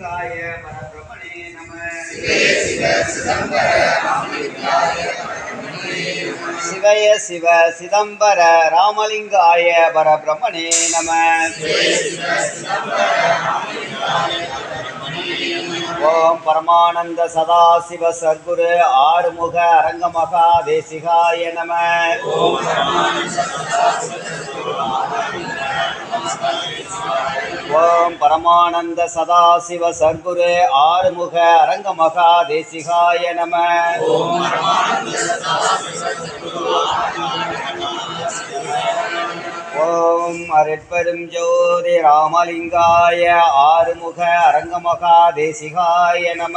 ராமலிங்காய பரபிரமணே நம. சிவய சிவ சிதம்பர ராமலிங்காய பரபிரமணே நம. ஓம் பரமானந்த சதாசிவ சர்க்குரு ஆறுமுக அரங்கமகா தேசிகாய நம. ஓம் பரமானந்த சதாசிவ சர்க்குரு ஆறுமுக ஓம் பரமானந்த சதாசிவ சர்க்குரு ஆறுமுக அரங்க மகா தேசிகாய நம. ஓம் அருட்பெரும் ஜோதி ராமலிங்காய ஆறுமுக அரங்க மகா தேசிகாய நம.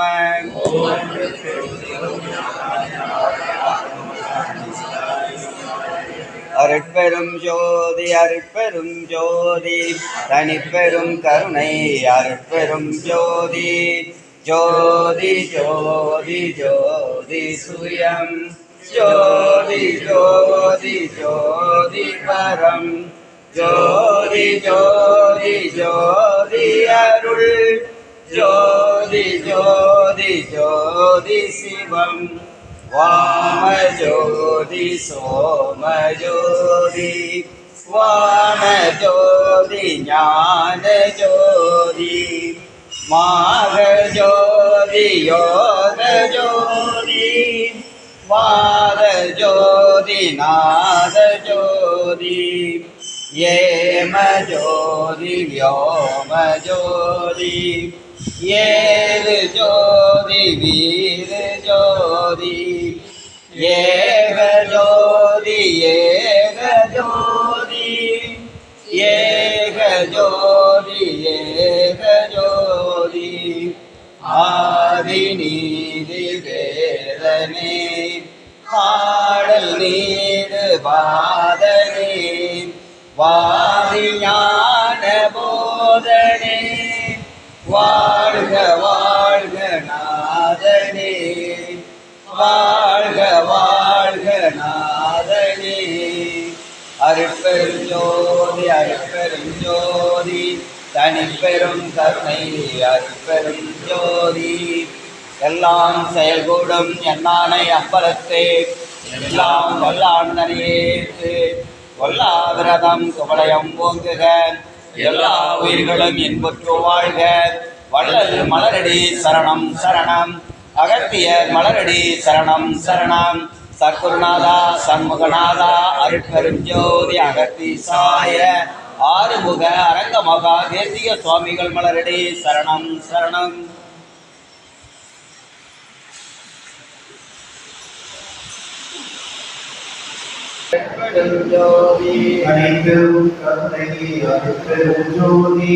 அருட்பெரும் ஜோதி அருட்பெரும் ஜோதி. தனிப்பெரும் கருணை அருட்பெரும் ஜோதி. ஜோதி ஜோதி ஜோதி சுயம். ஜோதி ஜோதி ஜோதி பரம். ஜோதி ஜோதி ஜோதி அருள். ஜோதி ஜோதி ஜோதி சிவம். वामोदि सो न जोदि वामोदो मांगो यो दोरि वारिनादोरि ये मोदि ஏறு ஜோதி வீறு ஜோதி. ஏக ஜோதி ஏக ஜோதி. ஏக ஜோதி ஏக ஜோதி. ஆதி நீதி வேதனே பாடல் நீடு பாதனே வாரியான போதனே. வா வாழ்க வாழ்க நாதனே. வாழ்க வாழ்க நாதனே. அருட்பெரும் ஜோதி அருட்பெரும் ஜோதி தனிப்பெரும் கருணை அருட்பெரும் ஜோதி எல்லாம் செயல்கூடும் என்னானை அப்பலத்தே. எல்லாம் வல்லாண்டனையேத்து கொல்லாவிரதம் குவளையம் ஓங்குக. எல்லா உயிர்களும் இன்புற்று வாழ்க. வள்ளல் மலரடி சரணம் சரணம். அகத்தியர் மலரடி சரணம் சரணம். சக்குருநாதா சண்முகநாதா அருட்பெரும் ஜோதி அகத்தி சாய ஆறுமுக அரங்கமகா தேசிய சுவாமிகள் மலரடி சரணம் சரணம். அனைத்தும் ஜோதி அனைத்தும் கருணை அற்பெரும் ஜோதி.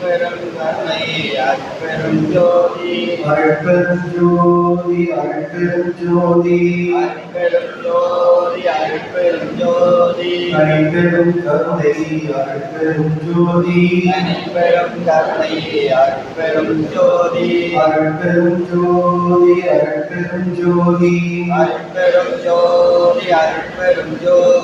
பெரும் கருணை அற்பெரும் ஜோதி. அற்பெரும் ஜோதி அற்பெரும் ஜோதி. அற்பெரும் ஜோதி அற்பெரும் ஜோதி. அனைத்தும் கருணை அற்பெரும் ஜோதி. அனைவரும் கருணை அற்பெரும் ஜோதி. அற்பெரும் ஜோதி அற்பெரும் ஜோதி. அற்பெரும் ஜோதி அற்பெரும் ஜோதி.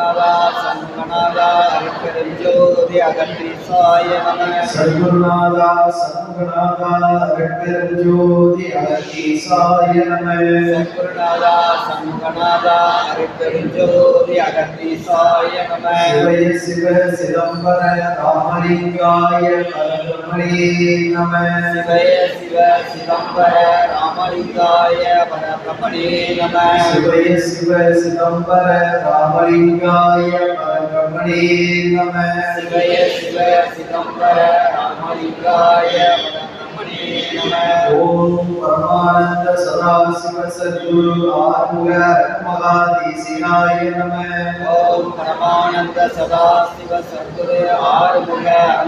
சங்கநாதா சங்கநாதா அகப்பெருஞ்சோதி அகற்றிசாய நம. சங்கநாதா சங்கநாதா அகப்பெருஞ்சோதி அகற்றிசாய நம. சங்கநாதா சங்கநாதா அகப்பெருஞ்சோதி அகற்றிசாய நம. சிவய சிவ சிதம்பர ராமலிங்காய பரபிரமணே நம. சிவய சிவ சிதம்பர ராமலிங்காய பரபிரமணே நம. சிவ சிதம்பர ராமலிங்க शिवाय परब्रह्मणे नमः। शिवाय शिवाय सिदंबर आत्मलिंगाय ओम परमानंद सदा शिव सद्गुरु आरुगमहादेशिनाय नमः। ओम परमानंद सदा शिव सद्गुरु आरुगमहादेशिनाय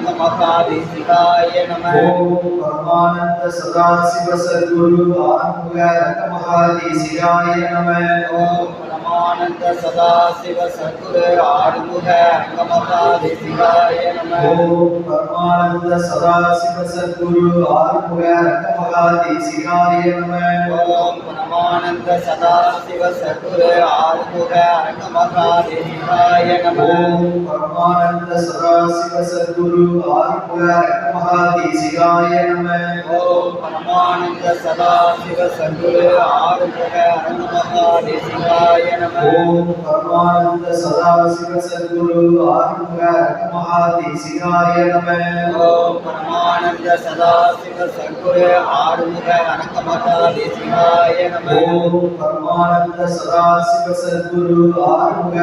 नमः। ओम परमानंद सदा शिव सद्गुरु आरुगमहादेशिनाय नमः। ओम அங்கமகாதேசிகாய நம ஓம் பரமானந்த சதாசிவ சத்குரு ஆறுமுக மகாதேசிகாய நம ஓம் பரமானந்த சதாசிவ சத்குரு ஆறுமுக அங்கமகாதேசிகாய நம ஓம் பரமானந்த சதாசிவ சத்குரு ஆறுமுக மகாதேசிகாய நம ஓம் பரமானந்த சதாசிவ சத்குரு ஆறுமுக அங்கமகாதேசிகாய நம ஓம் பரமானந்த சதாசிவ சத்குரு ஆறுமுக மகாதேசிகாய நம ஓம் பரமானந்த சதாசிவ சத்குரு ஆறுமுக அங்கமகாதேசிகாய நம ஓம் பரமானந்த சதாசிவ சத்குரு ஆறுமுக மகாதேசிகாய நம. ஓம் பரமானந்த சதாசிவ சத்குரு ஆறுமுக அனங்கமகாதேசிகாய நம. ஓம் பரமானந்த சதாசிவ சத்குரு ஆறுமுக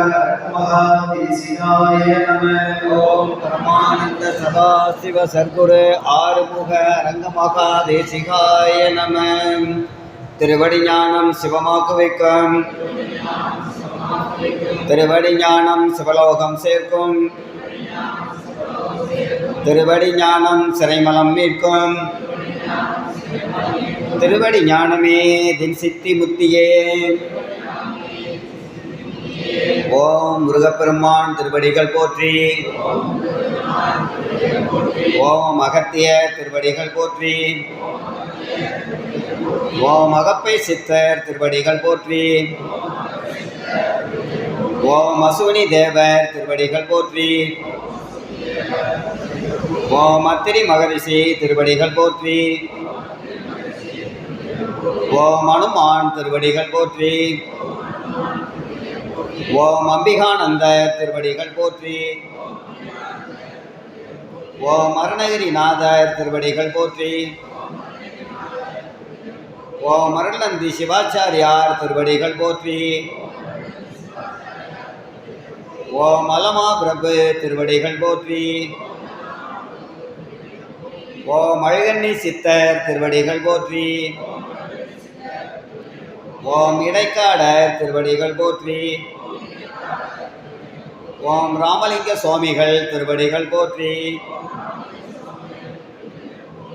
மகாதேசிகாய நம. ஓம் பரமானந்த சதாசிவ சத்குரு ஆறுமுக ரங்கமகாதேசிகாய நம. திருவடி ஞானம் சிவமாக்கு வைக்கும் திருவடி ஞானம் சிவலோகம் சேர்க்கும். திருவடி ஞானம் சிறைமலம் மீட்கும். திருவடி ஞானமே தின் சித்தி முத்தியே. ஓம் முருகப்பெருமான் திருவடிகள் போற்றி. ஓம் அகத்திய திருவடிகள் போற்றி. ஓம் அகப்பை சித்தர் திருவடிகள் போற்றி. ஓம் அசுவினி தேவர் திருவடிகள் போற்றி. ஓம் அத்திரி மகரிஷி திருவடிகள் போற்றி. ஓம் அனுமான் திருவடிகள் போற்றி. ஓம் அம்பிகானந்த திருவடிகள் போற்றி. ஓம் அருணகிரிநாதர் திருவடிகள் போற்றி. ஓம் அருள்நந்தி சிவாச்சாரியார் திருவடிகள் போற்றி. ஓம் அலமா பிரபு திருவடிகள் போற்றி. ஓம் அழகண்ணி சித்தர் திருவடிகள் போற்றி. ஓம் இடைக்காடர் திருவடிகள் போற்றி. ஓம் ராமலிங்க சுவாமிகள் திருவடிகள் போற்றி.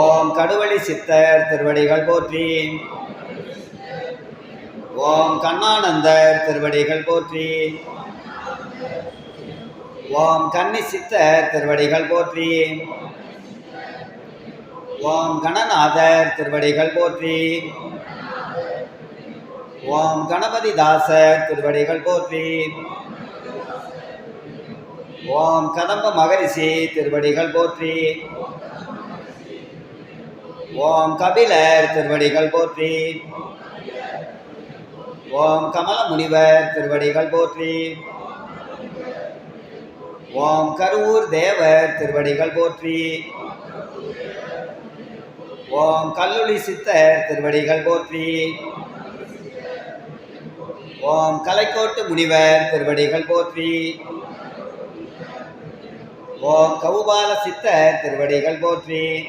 ஓம் கடுவழி சித்தர் திருவடிகள் போற்றி. ஓம் கண்ணானந்தர் திருவடிகள் போற்றி. ஓம் கன்னி சித்தர் திருவடிகள் போற்றி. ஓம் கணநாதர் திருவடிகள் போற்றி. ஓம் கணபதி தாசர் திருவடிகள் போற்றி. ஓம் கதம்ப மகரிஷி திருவடிகள் போற்றி. ஓம் கபிலர் திருவடிகள் போற்றி. ஓம் கமல முனிவர் திருவடிகள் போற்றி. ஓம் கருவூர் தேவர் திருவடிகள் போற்றி. ஓம் கல்லுளி சித்தர் திருவடிகள் போற்றி. ஓம் கலைக்கோட்டு முனிவர் திருவடிகள் போற்றி. ஓம் கௌபால சித்தர் திருவடிகள் போற்றி.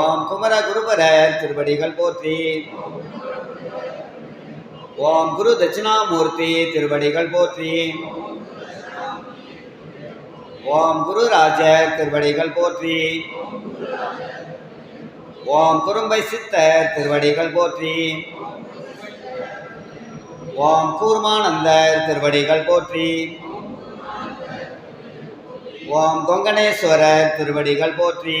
ஓம் குமர குருபரர் திருவடிகள் போற்றி. ஓம் குரு தட்சிணாமூர்த்தி திருவடிகள் போற்றி. ஓம் குரு ராஜர் திருவடிகள் போற்றி. ஓம் குறும்பை சித்தர் திருவடிகள் போற்றி. ஓம் கூர்மானந்தர் திருவடிகள் போற்றி. ஓம் கொங்கணேஸ்வரர் திருவடிகள் போற்றி.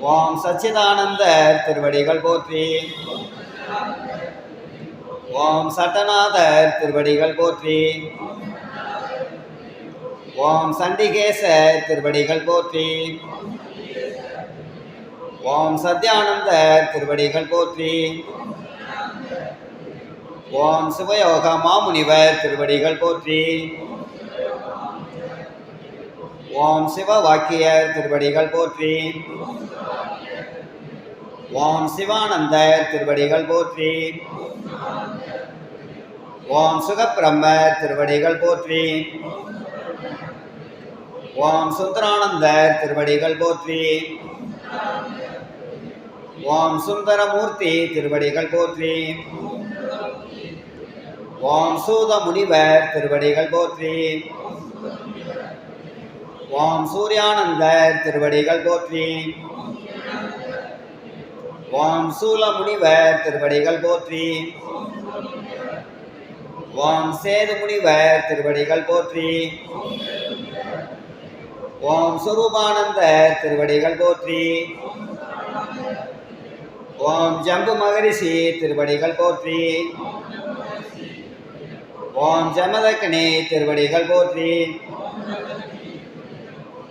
ஓம் சச்சிதானந்த திருவடிகள் போற்றி. ஓம் சட்டநாதர் திருவடிகள் போற்றி. ஓம் சண்டிகேசர் திருவடிகள் போற்றி. ஓம் சத்யானந்தர் திருவடிகள் போற்றி. ஓம் சிவயோக மாமுனிவர் திருவடிகள் போற்றி. ஓம் சிவ வாக்கிய திருவடிகள் போற்றி. ஓம் சிவானந்தர் திருவடிகள் போற்றி. ஓம் சுகப்பிரம்மர் திருவடிகள் போற்றி. ஓம் சுந்தரானந்தர் திருவடிகள் போற்றி. ஓம் சுந்தரமூர்த்தி திருவடிகள் போற்றி. ஓம் சூத முனிவர் திருவடிகள் போற்றி. ஓம் சூர்யானந்தர் திருவடிகள் போற்றி. ஓம் சூல முனிவர் திருவடிகள் போற்றி. ஓம் சேது முனிவர் திருவடிகள் போற்றி. ஓம் சுரூபானந்தர் திருவடிகள் போற்றி. ஓம் ஜம்பு மகரிஷி திருவடிகள் போற்றி. ஓம் ஜமதக்கனி திருவடிகள் போற்றி.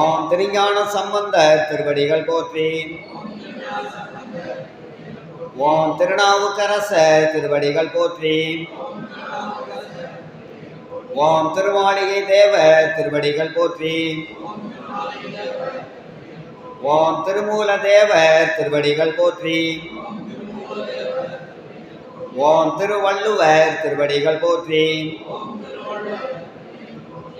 ஓம் திருஞான சம்பந்தர் திருவடிகள் போற்றி. ஓம் திருநாவுக்கரச திருவடிகள் போற்றி. ஓம் திருமாளிகை தேவர் திருவடிகள் போற்றி. ஓம் திருமூல தேவர் திருவடிகள் போற்றி. ஓம் திருவள்ளுவர் திருவடிகள் போற்றி.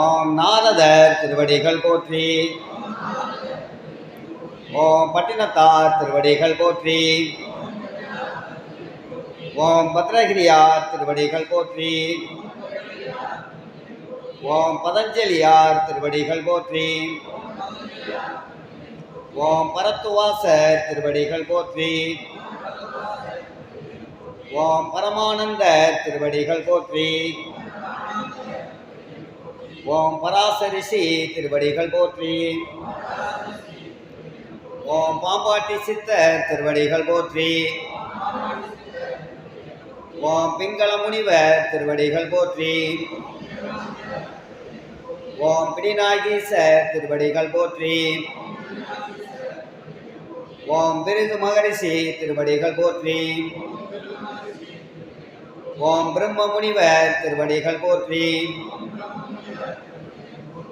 ஓம் நாரதர் திருவடிகள் போற்றி. ஓம் பட்டினத்தார் திருவடிகள் போற்றி. ஓம் பத்ரகிரியார் திருவடிகள் போற்றி. ஓம் பதஞ்சலியார் திருவடிகள் போற்றி. ஓம் பரத்துவாசர் திருவடிகள் போற்றி. ஓம் பரமானந்தர் திருவடிகள் போற்றி. ஓம் பராசரிஷி திருவடிகள் போற்றி. ஓம் பாம்பாட்டி சித்தர் திருவடிகள் போற்றி. ஓம் பிங்கள முனிவர் திருவடிகள் போற்றி. ஓம் பிடிநாயகீசர் திருவடிகள் போற்றி. ஓம் பிருகு மகரிஷி திருவடிகள் போற்றி. ஓம் பிரம்ம முனிவர் திருவடிகள் போற்றி.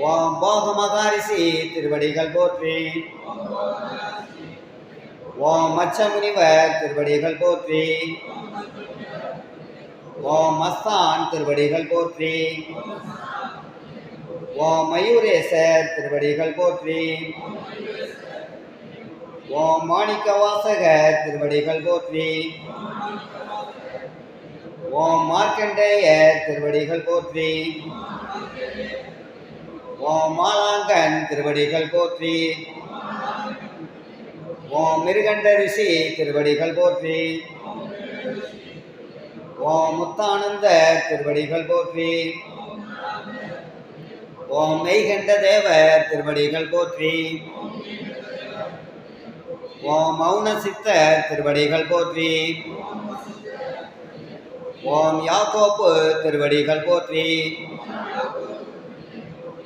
ஓம் போக மகாரிஷி திருவடிகள் போற்றி. ஓம் மச்ச முனிவர் திருவடிகள் போற்றி. ஓம் மஸ்தான் திருவடிகள் போற்றி. ஓம் மயூரேசர் திருவடிகள் போற்றி. ஓம் மாணிக்க வாசகர் திருவடிகள் போற்றி. ஓம் மார்க்கண்டேயர் திருவடிகள் போற்றி. ஓம் மாலாங்கன் திருவடிகள் போற்றி. ஓம் மிருகண்ட ரிஷி திருவடிகள் போற்றி. ஓம் முத்தானந்த திருவடிகள் போற்றி. ஓம் மெய்கண்ட தேவர் திருவடிகள் போற்றி. ஓம் மௌன சித்தர் திருவடிகள் போற்றி. ஓம் யாக்கோப்பு திருவடிகள் போற்றி.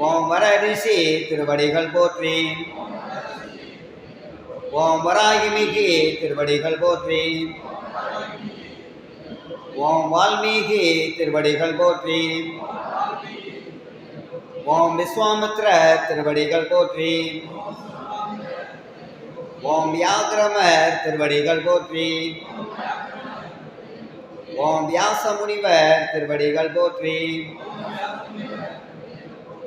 ஓம் வர ரிஷி திருவடிகள் போற்றி ஓம் வராகிமிகி திருவடிகள் போற்றி ஓம் வால்மீகி திருவடிகள் போற்றி ஓம் விஸ்வாமித்ர திருவடிகள் போற்றி ஓம் வியாகிரமர் திருவடிகள் போற்றி ஓம் வியாச முனிவர் திருவடிகள் போற்றி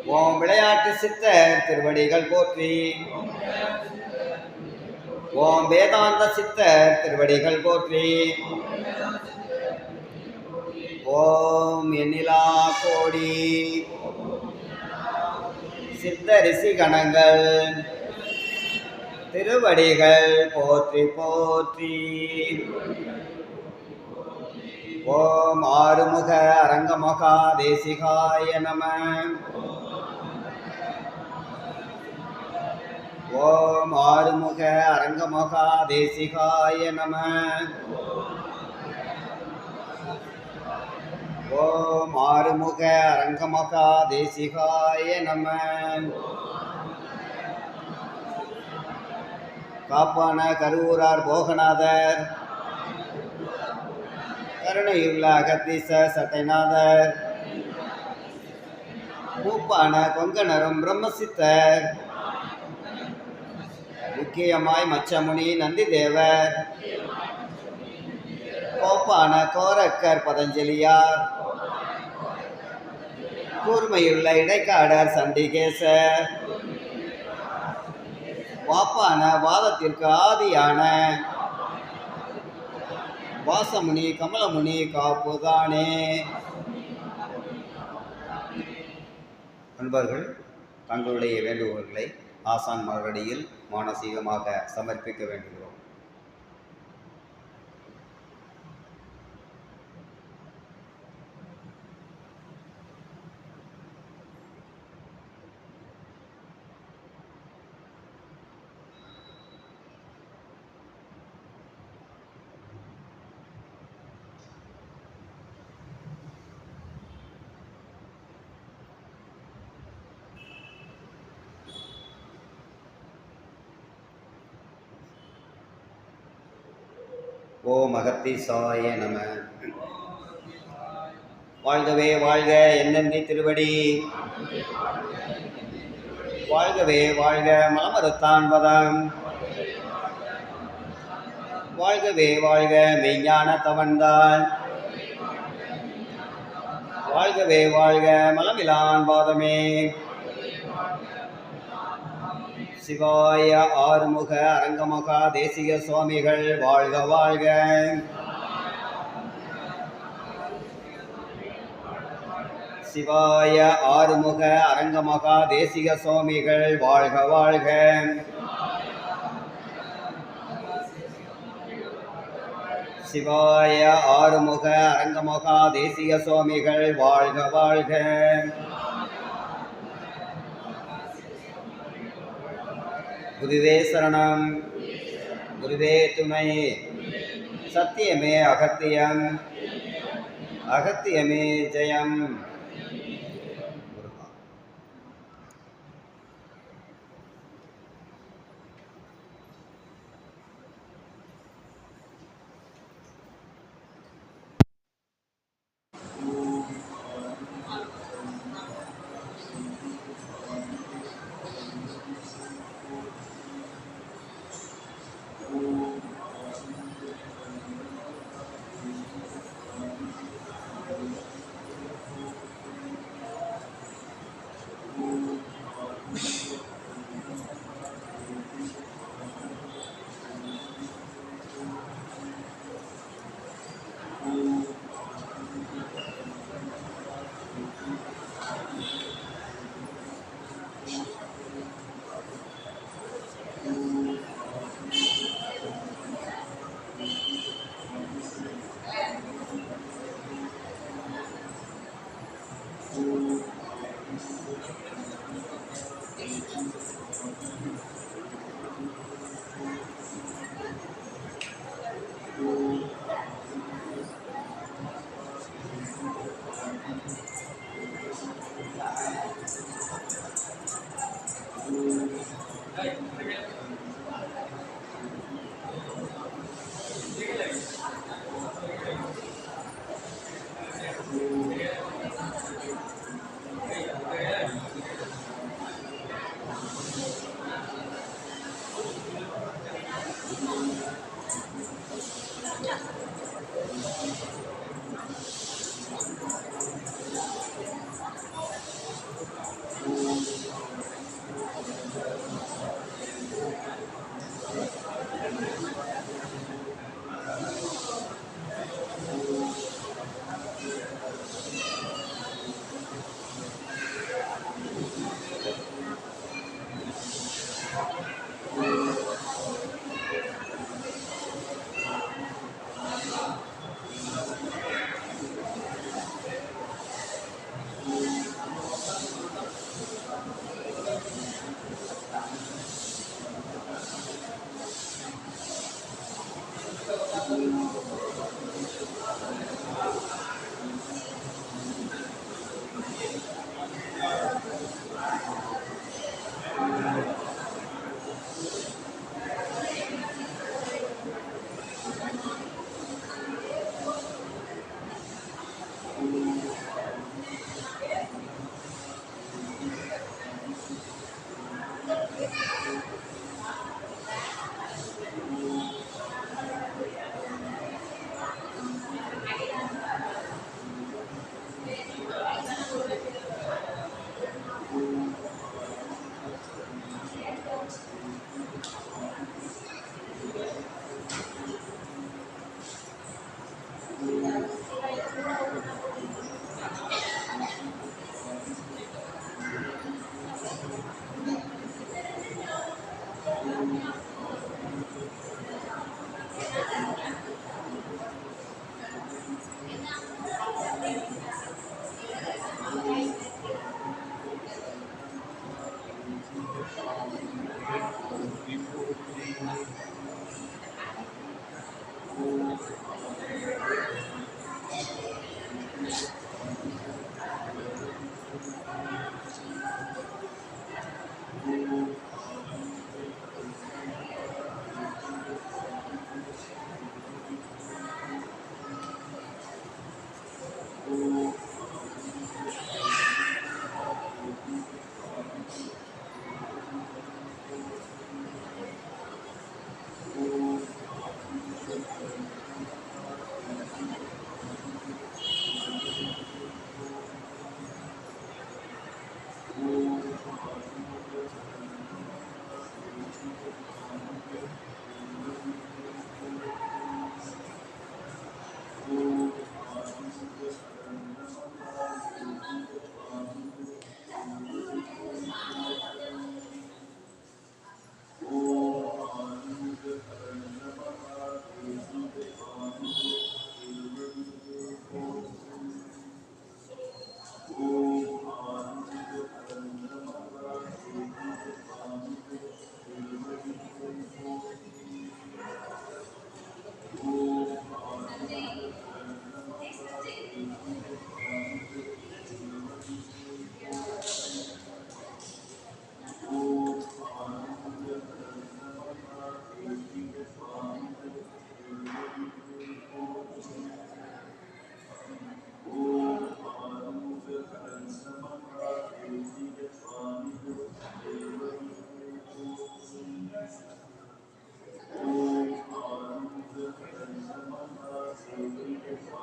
ஓம் விளையாட்டு சித்தர் திருவடிகள் போற்றி. ஓம் வேதாந்த சித்தர் திருவடிகள் போற்றி. ஓம் எண்ணிலா கோடி. சித்த ரிஷி கணங்கள். திருவடிகள் போற்றி போற்றி. ஓம் ஆறுமுக அரங்கமகா தேசிகாய நம. ஓம் ஆறுமுக அரங்கமகா தேசிகாய நம. ஓம் ஆறுமுக அரங்கமகா தேசிகாய நம. காப்பான கருவூரார் போகநாதர். கருணையுள்ள அகத்தீச சட்டைநாதர். பூப்பான கொங்கணரும் பிரம்மசித்தர். முக்கியமாய் மச்சமுனி நந்திதேவர். கோப்பான கோரக்கர் பதஞ்சலியார். கூர்மையுள்ள இடைக்காடர் சண்டிகேசர். வாப்பான வாதத்திற்கு ஆதியான வாசமுனி கமலமுனி காப்புதானே நண்பர்கள் தங்களுடைய வேண்டுகோள்களை ஆசான் மறுபடியில் மானசீகமாக சமர்ப்பிக்க வேண்டும் ஓம் அகத்தீசாய நம. வாழ்கவே வாழ்க என்னந்தி திருவடி. வாழ்கவே வாழ்க மலமறுத்தான் பதம் வாழ்கவே வாழ்க மெய்ஞான தவன்தான் வாழ்கவே வாழ்க மலமிலான் பாதமே. சிவாய ஆறுமுக அரங்கமகா தேசிக சுவாமிகள் வாழ்க வாழ்க. சிவாய ஆறுமுக அரங்கமகா தேசிக சுவாமிகள் வாழ்க வாழ்க. சிவாய ஆறுமுக அரங்கமகா தேசிக சுவாமிகள் வாழ்க வாழ்க. குருவே சரணம். குருவே துணை. சத்தியமே அகத்தியம். அகத்தியமே ஜெயம்.